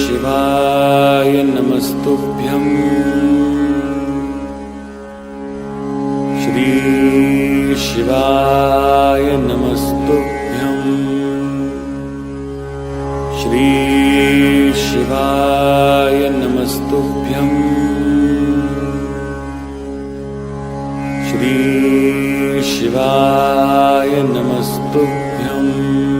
श्रीशिवाय नमस्तुभ्यम् श्रीशिवाय नमस्तुभ्यम् श्रीशिवाय नमस्तुभ्यम् श्रीशिवाय नमस्तुभ्यम्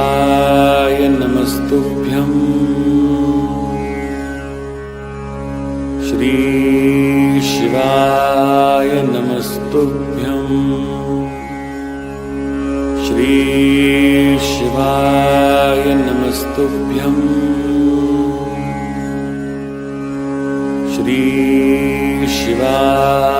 श्रीशिवाय नमस्तुभ्यम् श्रीशिवाय नमस्तुभ्यम् श्रीशिवाय नमस्तुभ्यम् श्रीशिवाय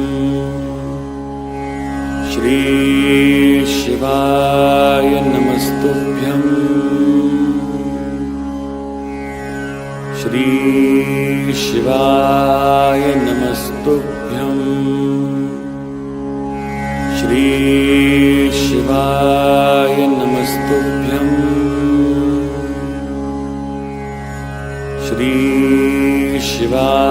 श्रीशिवाय नमस्तुभ्यम् श्रीशिवाय नमस्तुभ्यम् श्रीशिवाय नमस्तुभ्यम् श्रीशिवाय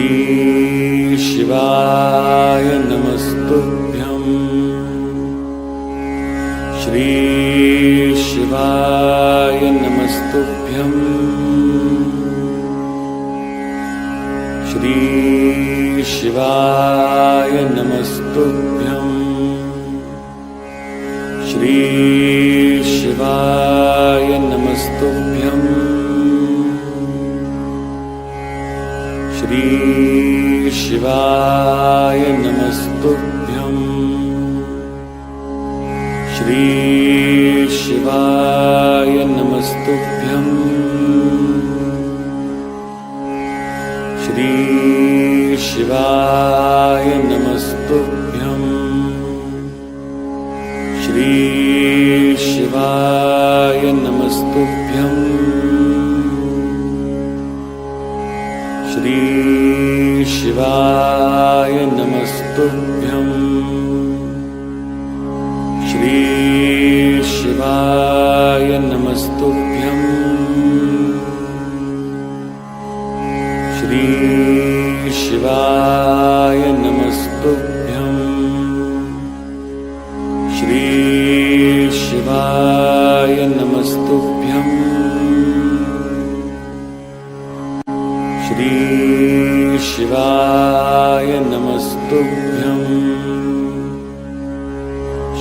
श्री शिवाय नमस्तुभ्यम्। श्री शिवाय नमस्तुभ्यम्। श्री शिवाय नमस्तुभ्यम्। श्री शिवाय नमस्तुभ्यम् श्रीशिवाय नमस्तुभ्यम् श्रीशिवाय नमस्तुभ्यम् श्रीशिवाय नमस्तुभ्यम् श्रीशिवाय नमस्तुभ्यम् शिवाय नमस्तुभ्यम्। श्रीशिवाय नमस्तुभ्यम्। श्रीशिवाय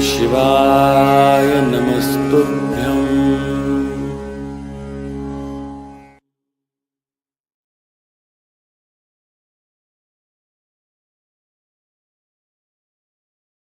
शिवाय नमस्तु।